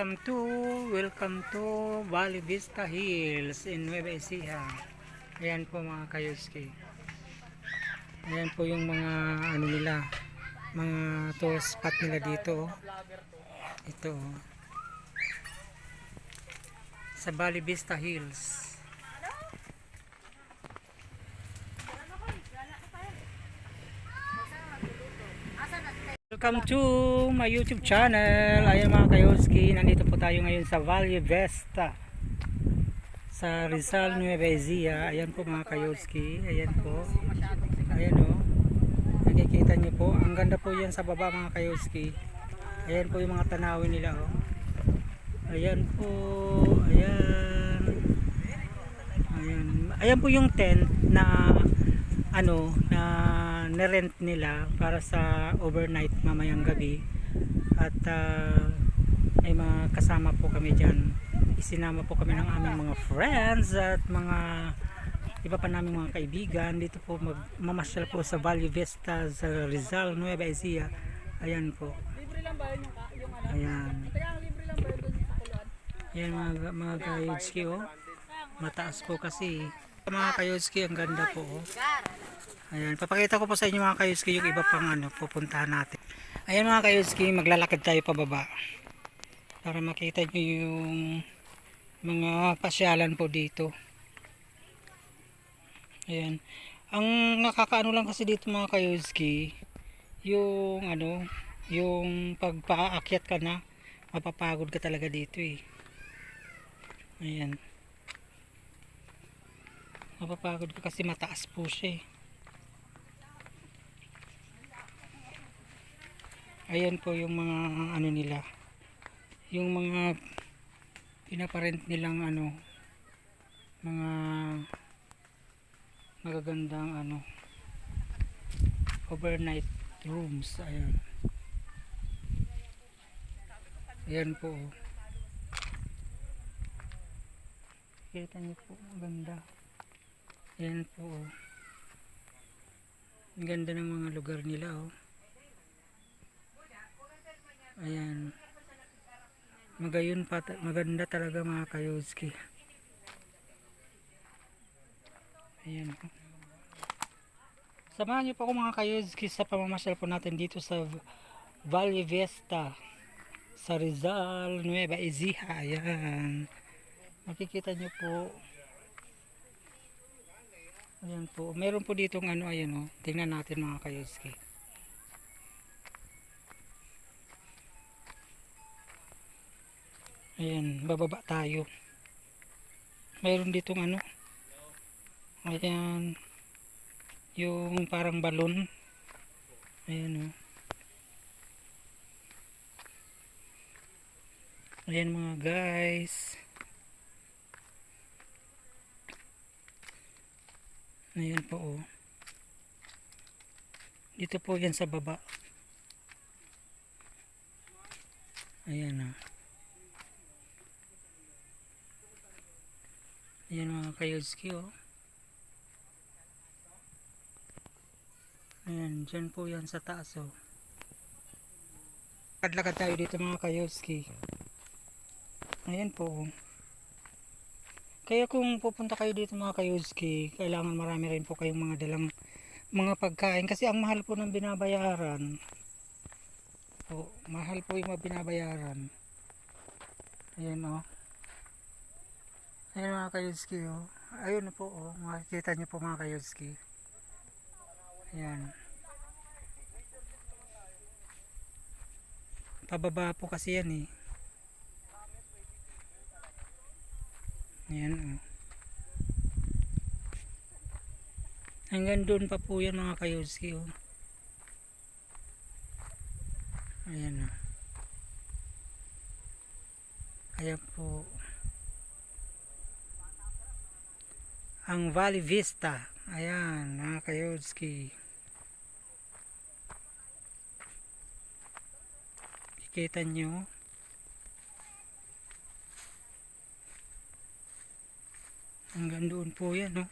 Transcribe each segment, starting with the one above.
welcome to welcome to Valley Vista Hills in Nueva Ecija. Ayan po mga kayoski. Ayan po yung mga ano nila, mga tourist spot nila dito. Ito. Sa Valley Vista Hills. Welcome to my YouTube channel. Ayan mga kayoski, nandito po tayo ngayon sa Valle Vesta. Sa Rizal Nueva Ecija. Ayan po mga kayoski. Ayan po. Ayan o. Nakikita niyo po. Ang ganda po yan sa baba mga kayoski. Ayan po yung mga tanawin nila o. Ayan po. Ayan. Ayan. Ayan po yung tent na ano na nirent nila para sa overnight mamayang gabi. At ah, may mga kasama po kami dyan. Isinama po kami ng aming mga friends at mga iba pa naming mga kaibigan. Dito po magmamasyal po sa Valle Vista sa Rizal Nueva Ecija. Ayan po. Ano? ayan. Ayan mga, mga kayotski oh mataas po kasi mga kayotski ang ganda po oh Ayan, papakita ko po sa inyo mga kayuski yung iba pang ano, pupuntahan natin. Ayan mga kayuski, maglalakad tayo pababa. Para makita nyo yung mga pasyalan po dito. Ayan. Ang nakakaano lang kasi dito mga kayuski, yung ano, yung pagpaakyat ka na, mapapagod ka talaga dito eh. Ayan. Mapapagod ka kasi mataas po siya eh. ayan po yung mga ano nila yung mga pinaparent nilang ano mga magagandang ano overnight rooms ayan ayan po oh. kita niyo po maganda ayan po oh. ang ganda ng mga lugar nila oh Ayan. Magayon pa, maganda talaga mga kayoski. Ayan po. Samahan niyo po ako mga kayoski sa pamamasyal po natin dito sa Valle Vesta sa Rizal, Nueva Ecija. Ayan. Makikita niyo po. Ayan po. Meron po ditong ano, ayan o. Tingnan natin mga kayoski. Ayan, bababa tayo. Mayroon ditong ano. Ayan. Yung parang balon. Ayan o. Ayan mga guys. Ayan po o. Dito po yan sa baba. Ayan o. Ayan mga kayodski oh. Ayan, dyan po yan sa taas oh. Lakad-lakad tayo dito mga kayodski. Ayan po oh. Kaya kung pupunta kayo dito mga kayodski, kailangan marami rin po kayong mga dalang mga pagkain kasi ang mahal po ng binabayaran. Po, mahal po yung binabayaran. Ayan oh. Ayan mga kayudski oh. Ayun po oh. Makikita nyo po mga kayudski. Ayan. Pababa po kasi yan eh. Ayan oh. Hanggang doon pa po yan mga kayudski oh. Ayan oh. Ayan po. ang Valley Vista. Ayan, mga kayodski. Kikita nyo. Hanggang doon po yan, no?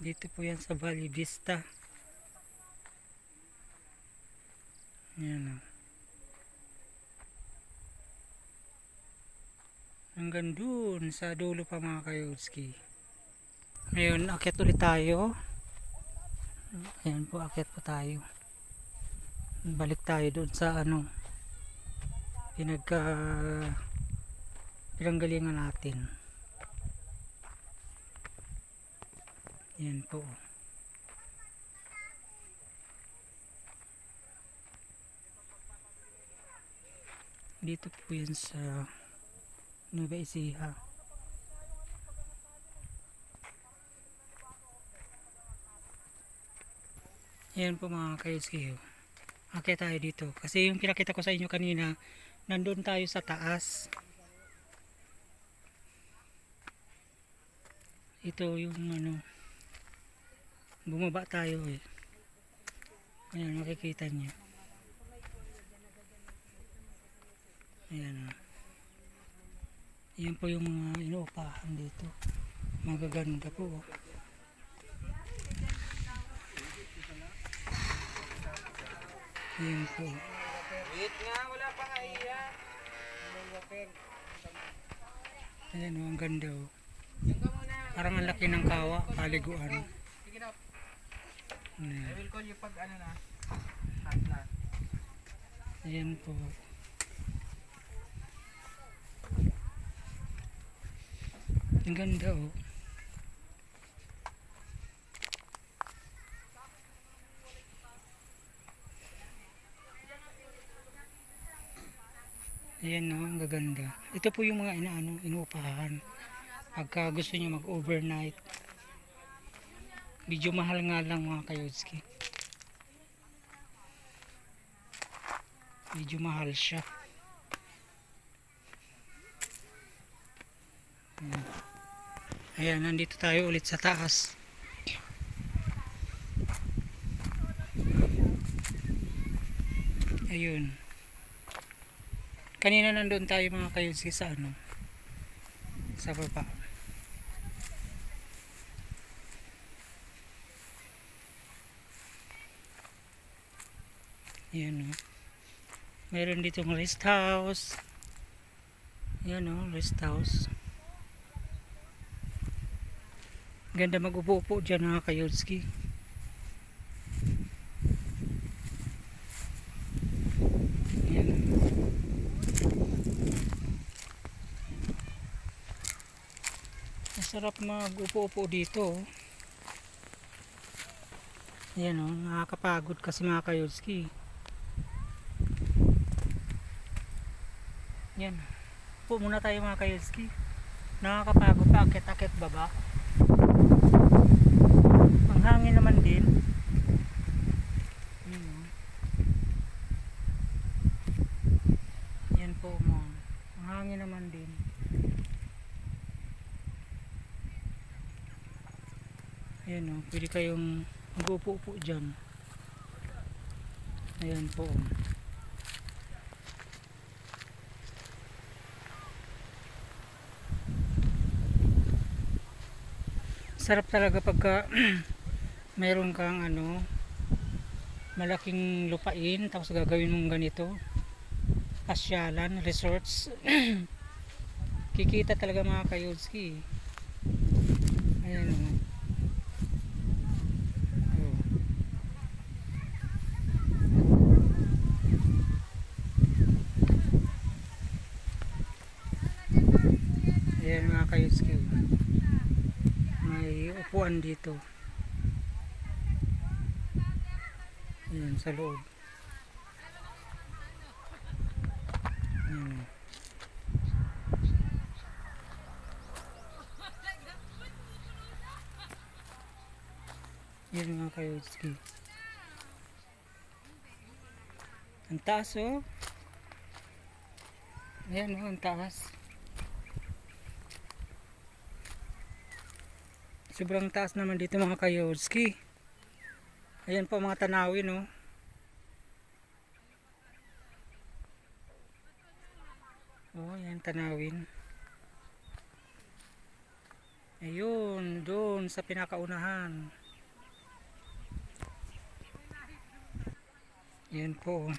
Dito po yan sa Valley Vista. Yan o. Hanggang dun sa dulo pa mga kayotski. Ngayon, akit ulit tayo. Ayan po, akit po tayo. Balik tayo doon sa ano, pinagka pinanggalingan natin. Yan po. Dito po yan sa Nueva Ecija. Yan po mga kayuski. Akit tayo dito. Kasi yung pinakita ko sa inyo kanina, nandun tayo sa taas. Ito yung ano, bumaba tayo eh. Ayan, makikita niyo. Ayan. oh. Yan po yung mga inuupahan dito. Magaganda po. oh. Yan po. Nga, wala pa nga iya. Ayan o, ang ganda o. Muna. Parang ang laki ng kawa, paliguan. Na. I Ayan, will call you pag ano na. Hot na. ayan po. Ang ganda o. Ayan o, ang gaganda. Ito po yung mga inaano, inuupahan. Pagka gusto nyo mag-overnight. Medyo mahal nga lang mga kayotski. Medyo mahal siya. Ayan, nandito tayo ulit sa taas. Ayun. Kanina nandun tayo mga kayotski sa ano. Sa baba. Ayan o. Meron ditong rest house. Ayan o, rest house. Ganda mag-upo-upo dyan mga kayotski. Ayan o. Masarap mag-upo-upo dito. oh. Ayan o, nakakapagod kasi mga kayotski. Yan. Po muna tayo mga kayotski. Nakakapagod pa akit-akit baba. Ang hangin naman din. Yan, oh. Yan po mo. Ang hangin naman din. Ayan o, pwede kayong mag-upo-upo dyan. Ayan po. oh. sarap talaga pagka mayroon kang ano malaking lupain tapos gagawin mong ganito pasyalan, resorts kikita talaga mga kayodski ayan o oh. ayan mga kayodski may upuan dito. Ayan sa loob. Ayan. Yan mga kayotski ang taas oh. Ayan oh ang taas Sobrang taas naman dito mga kayotski. Ayan po mga tanawin no. Oh, ayan tanawin. Ayun, doon sa pinakaunahan. Yan po.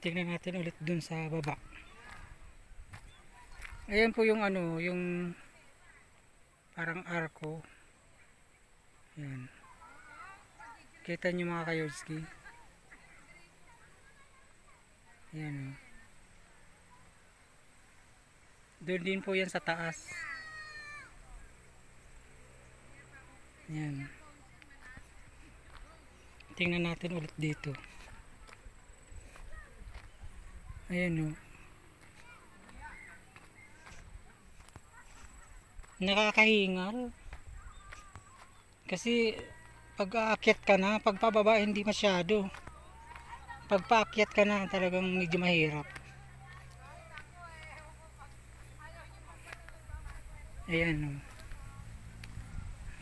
tingnan natin ulit dun sa baba ayan po yung ano yung parang arko. Ayan kita nyo mga kayodski ayan o doon din po yan sa taas. Ayan tingnan natin ulit dito. Ayan o nakakahingal. Kasi pag aakyat ka na pag pababa hindi masyado. Pag paakyat ka na talagang medyo mahirap. Ayan o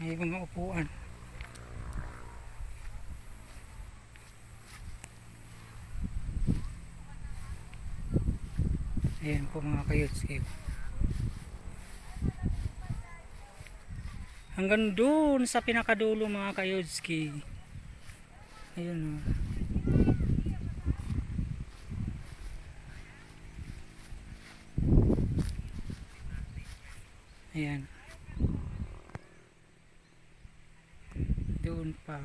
may mga upuan. Ayan po mga kayotski hanggang doon sa pinakadulo mga kayotski ayun o ayan. Doon pa.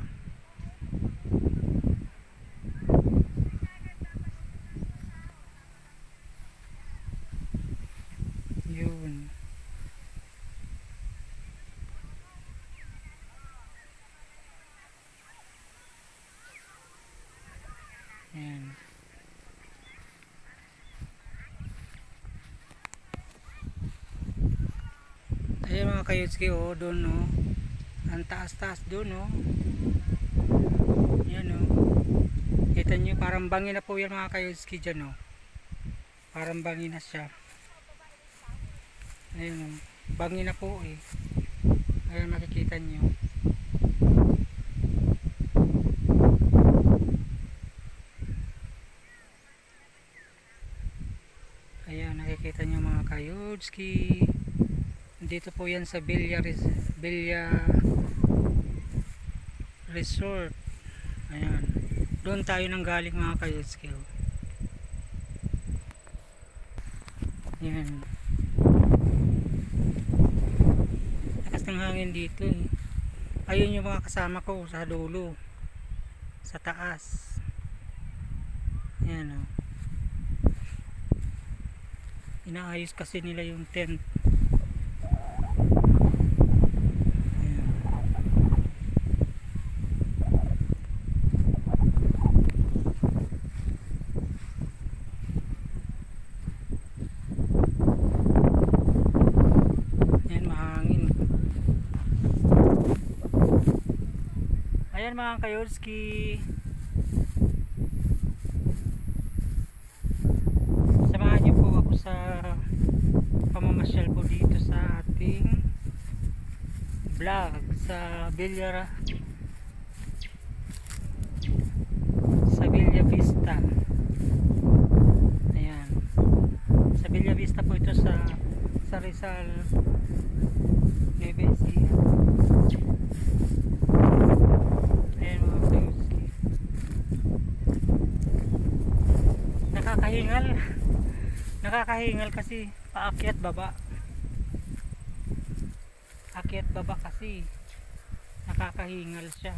Yun Ayan. Ayan mga kayutski oh, doon oh. Ang taas-taas doon oh. Yan oh. Kita nyo parang bangi na po yan mga kayutski dyan oh. Parang bangi na siya. Ayan oh. Bangi na po eh. Ayan makikita nyo. Nakikita nyo mga kayudski. Dito po yan sa Villa, Res- Villa Resort. Ayan. Doon tayo nang galing mga kayudski. oh. Ayan. Lakas ng hangin dito eh. Ayun yung mga kasama ko sa dulo. Sa taas. Ayan oh. Inaayos kasi nila yung tent. Ayan. Ayan, mahangin. Ayan mga kayolski. Samahan niyo po ako sa pamamasyal po dito sa ating vlog sa Villa sa Vista. Ayan. Sa Vista po ito sa sa Rizal Ecija. Ayan mga kayuski. Nakakahingal. Nakakahingal kasi paakyat baba. Akyat baba kasi nakakahingal siya.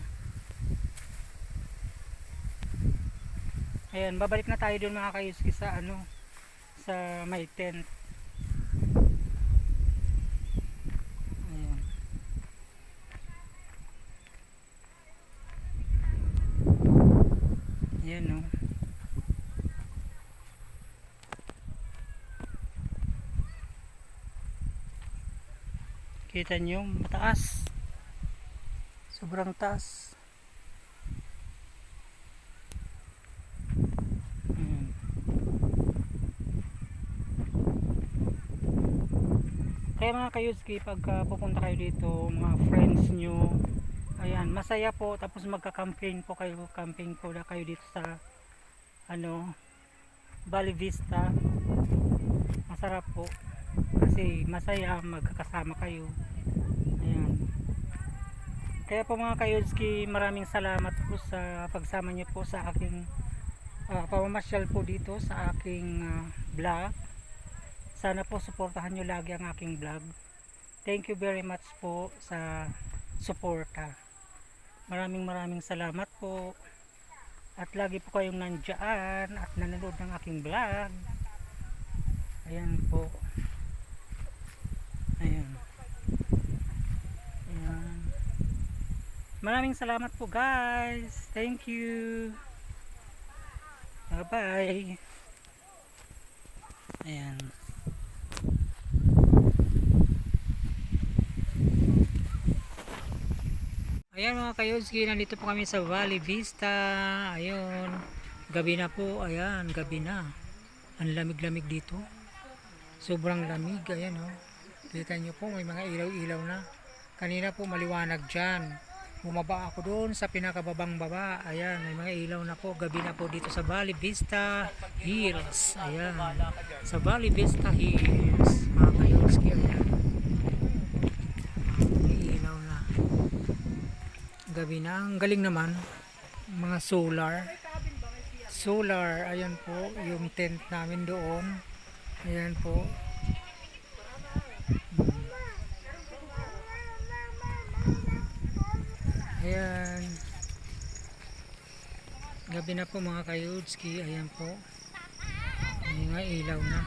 Ayan, babalik na tayo doon mga kayuski sa ano sa may tent. Ayan. Ayan. Kita nyo, mataas. Sobrang taas. Ayan. Kaya mga kayuski, pagka pupunta kayo dito, mga friends nyo, ayan, masaya po, tapos magka-camping po kayo, camping po na kayo dito sa, ano, Valley Vista. Masarap po. Kasi masaya, magkakasama kayo. Kaya po mga kayuski, maraming salamat po sa pagsama niyo po sa aking uh, pamamasyal po dito sa aking ah, vlog. Sana po suportahan nyo lagi ang aking vlog. Thank you very much po sa suporta. Maraming maraming salamat po. At lagi po kayong nandyan at nanonood ng aking vlog. Ayan po. Ayan. Ayan. Maraming salamat po guys. Thank you. Bye bye. Ayan. Ayan mga kayodski, nandito po kami sa Valley Vista. Ayun. Gabi na po. Ayan, gabi na. Ang lamig-lamig dito. Sobrang lamig. Ayan oh. Kita nyo po, may mga ilaw-ilaw na. Kanina po maliwanag dyan. Bumaba ako doon sa pinakababang baba. Ayan, may mga ilaw na po. Gabi na po dito sa Valley Vista Hills. Ayan. Sa Valley Vista Hills. Mga kayodski, ayan. Ilaw na. Gabi na. Ang galing naman. Mga solar. Solar. Ayan po. Yung tent namin doon. Ayan po. Ayan. Gabi na po mga kayudski. Ayan po. May mga ilaw na.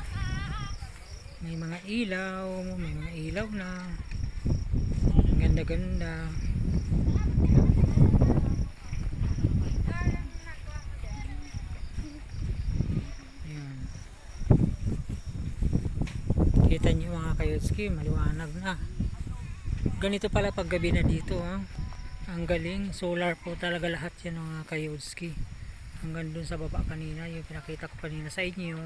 May mga ilaw. May mga ilaw na. Ganda-ganda. Kita niyo mga kayudski. Maliwanag na. Ganito pala pag gabi na dito. Ha? Ang galing. Solar po talaga lahat yan mga kayudski. Hanggang dun sa baba kanina. Yung pinakita ko kanina sa inyo.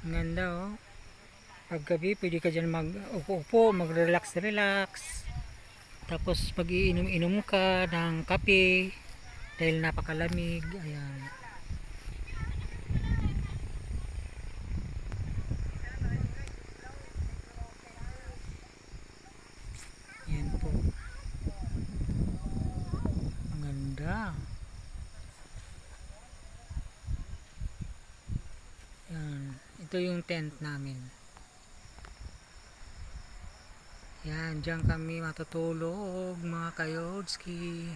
Ang ganda oh. Paggabi pwede ka dyan mag-upo-upo, mag-relax-relax. Tapos mag-iinom-inom ka ng kape dahil napakalamig. Ayan. Yan po. Ang ganda. Yan. Ito yung tent namin. Yan, dyan kami matutulog mga kayodski.